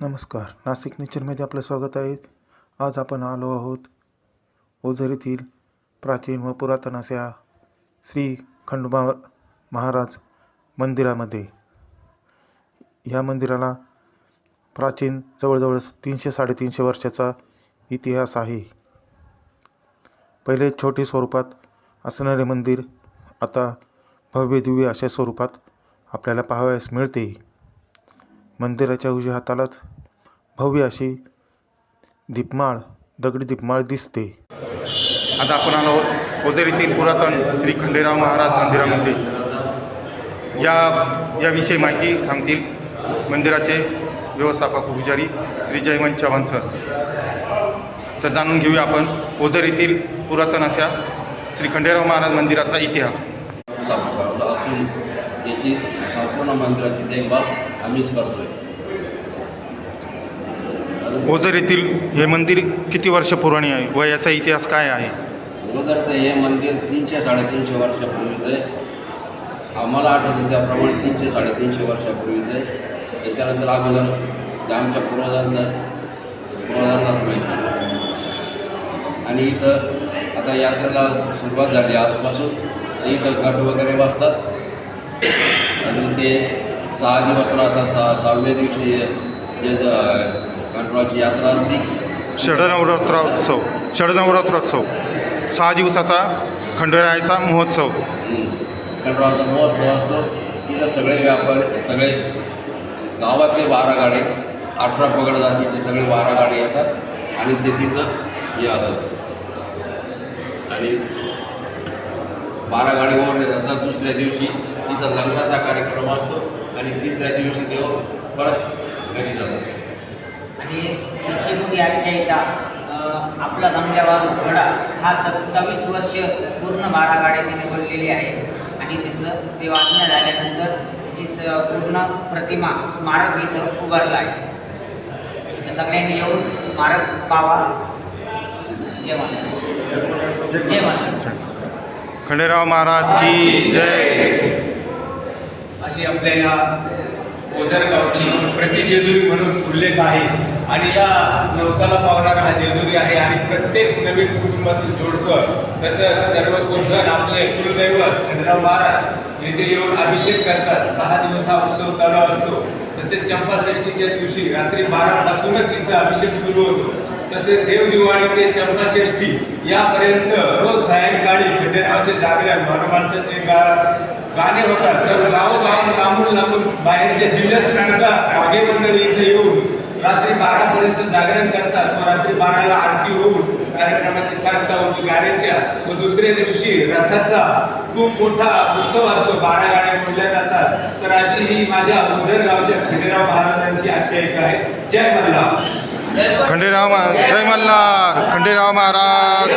नमस्कार. नाशिक नेचरमध्ये आपलं स्वागत आहे. आज आपण आलो आहोत ओझर येथील प्राचीन व पुरातन अशा श्री खंडोबा महाराज मंदिरामध्ये. ह्या मंदिराला प्राचीन जवळजवळ तीनशे साडेतीनशे वर्षाचा इतिहास आहे. पहिले छोटे स्वरूपात असणारे मंदिर आता भव्यदिव्य अशा स्वरूपात आपल्याला पाहावयास मिळते. मंदिराच्या उजव्या हातालाच भव्य अशी दीपमाळ दगडी दीपमाळ दिसते. आज आपण आलो आहोत ओझर येथील पुरातन श्री खंडेराव महाराज मंदिरामध्ये. या याविषयी माहिती सांगतील मंदिराचे व्यवस्थापक पुजारी श्री जयवंत चव्हाण सर. तर जाणून घेऊया आपण ओझर येथील पुरातन अशा श्री खंडेराव महाराज मंदिराचा इतिहास. असून याची संपूर्ण मंदिराची देखभाल आम्हीच करतोय. अजून ओझर येथील हे मंदिर किती वर्ष पुराणी आहे? व याचा इतिहास काय आहे? तर हे मंदिर तीनशे साडेतीनशे वर्षापूर्वीचं आहे. आम्हाला आठवतं त्याप्रमाणे तीनशे साडेतीनशे वर्षापूर्वीचं आहे. त्याच्यानंतर अगोदर जे आमच्या पूर्वजांचं पूर्वजांनाच माहिती आहे आणि इथं आता यात्रेला सुरुवात झाली. आजपासून इथं गट वगैरे बसतात. आणि ते सहा दिवस राहतात सहा सहाव्या दिवशी जे खंडोबाची यात्रा असते षडनवरात्रोत्सव षडनवरात्रोत्सव सहा दिवसाचा खंडोरायाचा महोत्सव. खंडोबाचा महोत्सव असतो. तिथं सगळे व्यापारी सगळे गावातले बारा गाडे अठरा पगड जातीचे सगळे बारा गाडे येतात आणि ते तिथं येतात आणि बारा गाडी ओढले जातात. दुसऱ्या दिवशी तिथं लग्नाचा कार्यक्रम असतो आणि तिसऱ्या दिवशी देव परत घरी जातात. आणि आपला गंग्यावार घोडा हा सत्तावीस वर्ष पूर्ण बारा गाड्या तिने बनलेली आहे. आणि तिचं ते वाचण्या झाल्यानंतर तिचीच पूर्ण प्रतिमा स्मारक इथं उभारलं आहे. तर सगळ्यांनी येऊन स्मारक पावा. जय म्हणलं जय म्हणलं खंडेराव महाराज की जय. अशी आपल्या या ओझर गावची प्रतिजेजुरी म्हणून उल्लेख आहे. आणि या नवसाला पावणारा हा जेजुरी आहे आणि प्रत्येक नवीन कुटुंबातील जोडपं तसंच सर्व गुरुजन आपले कुलदैवत खंडराव महाराज येथे येऊन अभिषेक करतात. सहा दिवस हा उत्सव चालू असतो. तसेच चंपाषष्ठीच्या दिवशी रात्री बारापासूनच इथं अभिषेक सुरू होतो. तसेच देव दिवाळी ते चंपाषष्ठी यापर्यंत रोज सायंकाळी गावाचे जागरण माणसाचे गा गाणे होतात. तर गावोगाव लांबून लांबून बाहेरच्या जिल्ह्यात सुद्धा मागे मंडळी इथे येऊन रात्री बारापर्यंत जागरण करतात. व रात्री बाराला आरती होऊन कार्यक्रमाची सांगता होती. गाण्याच्या व दुसऱ्या दिवशी रथाचा खूप मोठा उत्सव असतो. बारा गाड्या मोडल्या जातात. तर अशी ही माझ्या उजर गावच्या खंडेराव महाराजांची आख्यायिका आहे. जय मल्हार. खंडेराव जय मल्हार. खंडेराव महाराज